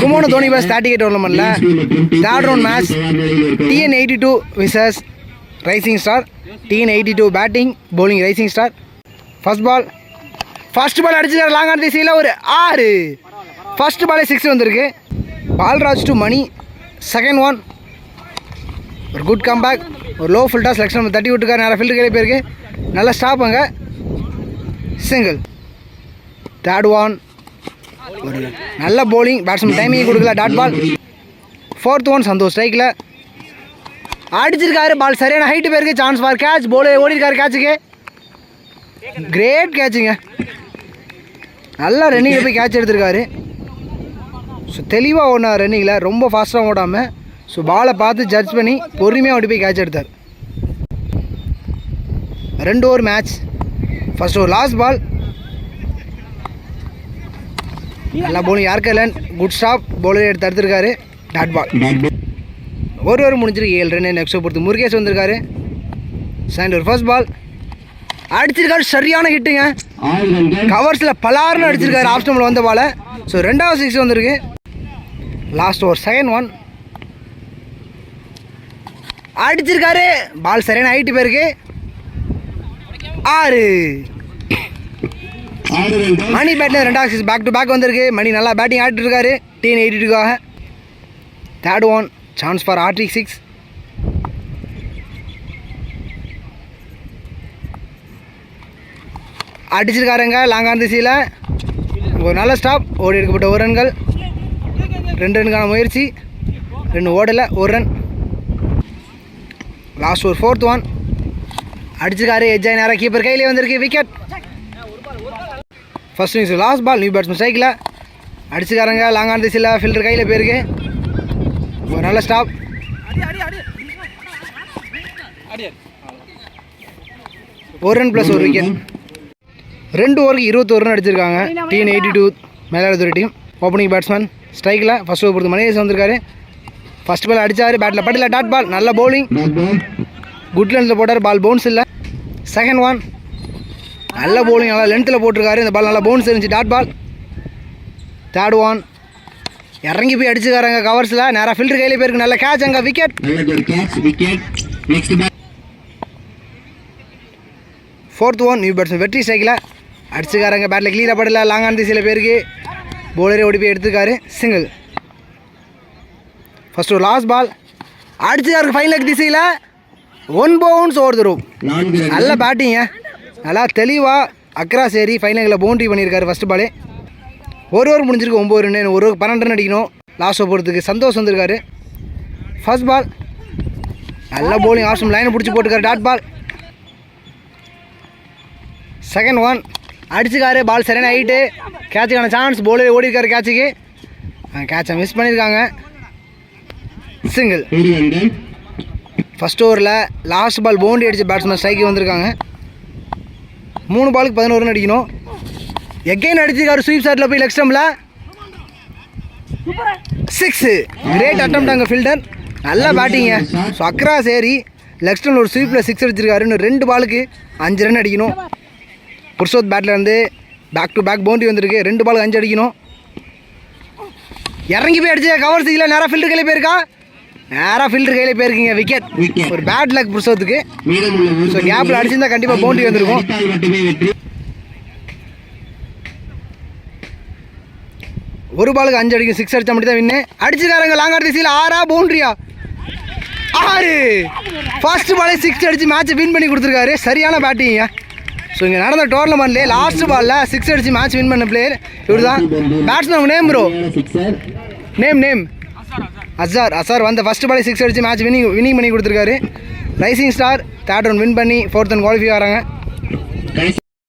குமோனோ தோனி பாஸ் thirty eight டோர்னமெண்ட்டில் third round match TN eighty two versus rising star TN eighty two batting bowling rising star first ball first ball அடிச்சிருக்காரு long on திசையில் ஒரு ஆறு. First பாலே six வந்திருக்கு. Balraj to Mani. Second one ஒரு good comeback ஒரு low ஃபுல்டாக selection தட்டி விட்டுருக்காரு. நிறைய ஃபீல்டு போயிருக்கு நல்லா ஸ்டாப் அங்கே. சிங்கிள் தேர்ட் ஒன் ஒரு நல்ல போலிங் பேட்ஸ்மேன் டைமிங் கொடுக்கல dot ball fourth one Santhosh ஸ்ட்ரைக்கில் அடிச்சிருக்காரு பால் சரியான ஹைட்டு போயிருக்கு சான்ஸ் பார் கேட்ச் போலே ஓடிருக்காரு கேட்சுக்கு கிரேட் கேட்சுங்க நல்லா ரன்னிங்கில் போய் கேட்ச் எடுத்திருக்காரு. ஸோ தெளிவாக ஓடினார் ரன்னிங்கில் ரொம்ப ஃபாஸ்ட்டாக ஓடாமல் ஸோ பாலை பார்த்து ஜட்ஜ் பண்ணி பொறுமையாக ஓடி போய் கேட்ச் எடுத்தார். ரெண்டு over match first over last ball நல்லா யாருக்கும் யார்கலன் குட் ஸ்டாப் பவுலர் எடுத்து தடுத்துருக்காரு. டாட் பால் ஒரு ஒரு முடிஞ்சிருக்கு ஏழு ரன் நெக்ஸ்ட் பொறுத்து முருகேஷ் வந்திருக்காரு. செகண்ட் ஒரு ஃபர்ஸ்ட் பால் அடிச்சிருக்காரு சரியான ஹிட்டுங்க கவர்ஸில் பலாருன்னு அடிச்சிருக்காரு ஆஃப் ஸ்டம்பில் வந்த பால ஸோ ரெண்டாவது சிக்ஸ் வந்திருக்கு. லாஸ்ட் ஓவர் செகண்ட் ஒன் அடிச்சிருக்காரு. பால் சரியான ஹைட்டு போயிருக்கு. ஆறு. மணி பேட்டில் ரெண்டாவது சிக்ஸ் பேக் டு பேக் வந்திருக்கு. மணி நல்லா பேட்டிங் ஆடிட்டு இருக்காரு TN eighty third one chance for RT six அடிச்சிருக்காருங்க லாங்கான் திசையில். ஒரு நல்ல ஸ்டாப் ஓடி எடுக்கப்பட்ட ஒரு ரன்கள். ரெண்டு ரனுக்கான முயற்சி. ரெண்டு ஓடலை ஒரு ரன் லாஸ்ட் ஒரு ஃபோர்த் ஒன் அடிச்சிருக்காரு எஜ்ஜாய் நேரம் கீப்பர் கையிலே வந்திருக்கு wicket first innings last ball new batsman ஸ்ட்ரைக்கில் அடிச்சுக்காரங்க லாங்கான் திசையில் ஃபில்டர் கையில் போயிருக்கு. ஒரு நல்ல ஸ்டாப் ஒரு ரன் ப்ளஸ் ஒரு விக்கெட் ரெண்டு ஓவருக்கு இருபத்தோரு ரன் அடிச்சிருக்காங்க. Team eighty two Mayiladuthurai team opening batsman ஸ்ட்ரைக்கில் ஃபர்ஸ்ட் ஓவர் பொறுத்து மணியேஷ் வந்திருக்காரு. ஃபர்ஸ்ட் பால் அடித்தார் பேட்டில் படல டாட் பால் நல்ல பவுலிங் குட் லென்த்தில் போட்டார் பால் பவுன்ஸ் இல்லை. செகண்ட் ஒன் நல்ல bowling நல்லா லென்த்தில் போட்டிருக்காரு. இந்த பால் நல்லா பவுன்ஸ் இருந்துச்சு டாட் பால் தேர்ட் ஒன் இறங்கி போய் அடிச்சுக்காரங்க கவர்ஸில் நேராக ஃபில்டர் கையில் போயிருக்கு. நல்ல கேட்ச் அங்கே wicket fourth one new batsman வெற்றி ஸ்ட்ரைக்கில் அடிச்சுக்காரங்க பேட்டில் கிளியராக படல. லாங் ஆன் திசையில் பேருக்கு போலரே ஓடி போய் எடுத்துக்காரு சிங்கிள் ஃபர்ஸ்ட் ஒரு லாஸ்ட் பால் அடிச்சுக்காருக்கு ஃபைனல் திசையில். ஒன் பவுன்ஸ் ஓவர் தரும் நல்ல பேட்டிங்க நல்லா தெளிவாக அக்ராஸ் ஏறி ஃபைனலில் பவுண்டரி பண்ணியிருக்காரு ஃபஸ்ட் பாலே ஒரு ஓவர் முடிஞ்சிருக்கு ஒம்பது ரன் ஒரு பன்னெண்டு ரன் அடிக்கணும். லாஸ்ட் போகிறதுக்கு சந்தோஷ் வந்திருக்காரு. ஃபர்ஸ்ட் பால் நல்ல bowling ஆப்ஷன் லைனை பிடிச்சி போட்டுருக்காரு டாட் பால் செகண்ட் ஒன் அடிச்சுக்காரு பால் சரியான ஹைட்டு கேட்சுக்கான சான்ஸ் bowler ஓடி இருக்காரு கேட்சுக்கு கேட்சை மிஸ் பண்ணியிருக்காங்க. சிங்கிள் ஃபர்ஸ்ட் ஓவரில் லாஸ்ட் பால் பவுண்டரி அடிச்ச பேட்ஸ்மேன் ஸ்ட்ரைக்கு வந்திருக்காங்க. மூணு பாலுக்கு பதினோரு ரன் அடிக்கணும். எகைன் அடிச்சிருக்காரு ஸ்வீப் ஷாட்டில் போய் லெக்ஸ்டம்மில் சிக்ஸு கிரேட் அட்டம் அங்கே ஃபில்டர் நல்ல பேட்டிங்க ஸோ அக்ரா சேரி. லெக் ஒரு ஸ்வீப்பில் சிக்ஸ் அடிச்சிருக்காரு. இன்னும் ரெண்டு பாலுக்கு அஞ்சு ரன் அடிக்கணும். புருஷோத் பேட்லேருந்து இருந்து பேக் டு பேக் பவுண்டரி வந்திருக்கு. ரெண்டு பாலுக்கு அஞ்சு அடிக்கணும். இறங்கி போய் அடிச்சு கவர் செய்யல நேராக ஃபீல்டு கிளம்பி போயிருக்கா. நேராக ஃபில்டர் கையில் போயிருக்கீங்க விக்கெட் ஒரு பேட் லக் புருஷோத்துக்கு. ஸோ கேப்பில் அடிச்சிருந்தா கண்டிப்பாக பவுண்டரி வந்திருக்கும். ஒரு பாலுக்கு அஞ்சு அடிக்கும் சிக்ஸ் அடிச்சா மட்டும் தான் வின்னு அடிச்சுக்காரங்க லாங் ஆர் திசையில் ஆறா பவுண்டரியா ஆறு. ஃபர்ஸ்ட் பாலே சிக்ஸ் அடிச்சு மேட்ச்சை வின் பண்ணி கொடுத்துருக்காரு. சரியான பேட்டிங்க ஸோ இங்கே நடந்த டோர்னமெண்ட்லேயே லாஸ்ட் பாலில் சிக்ஸ் அடிச்சு மேட்ச் வின் பண்ண பிளேயர் இவர் தான் batsman name bro name name Azhar Azhar வந்த ஃபஸ்ட் பாலே சிக்ஸ் அடிச்சு மேட்ச் வினிங் வினிங் பண்ணி கொடுத்துருக்காரு. Rising star third run win பண்ணி ஃபோர்த் ரன் குவாலிஃபை ஆகிறாங்க